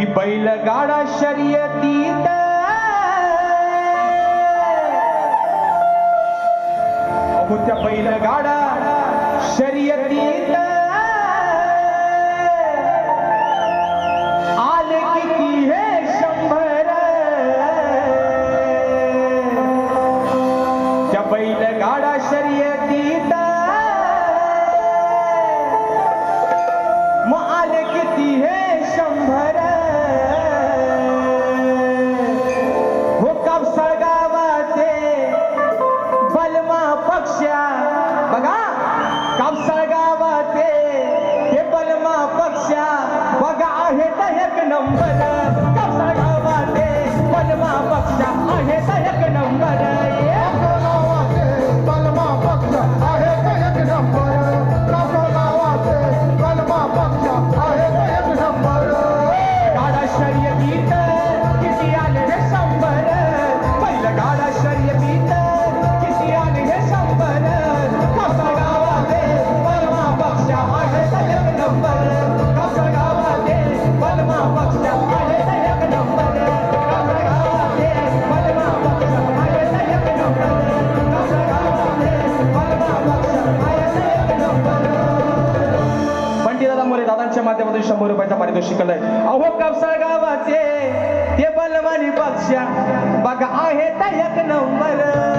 की बैलगाडा शर्यतीत त्या बैलगाडा शर्यतीत हो बलमा पक्षा. बघा कापसाळ हे बलमा पक्षा. बघा आहे तर एक नंबर. कापसाळ गावाचे बलमा पक्षा. तर एक नंबर. पंडितदादा मोरे दादांच्या माध्यमातून शंभर रुपयाचा पारितोषिक आलंय अहो कापसाळ गावाचे ते बलवानी पक्ष बघा आहे एक नंबर.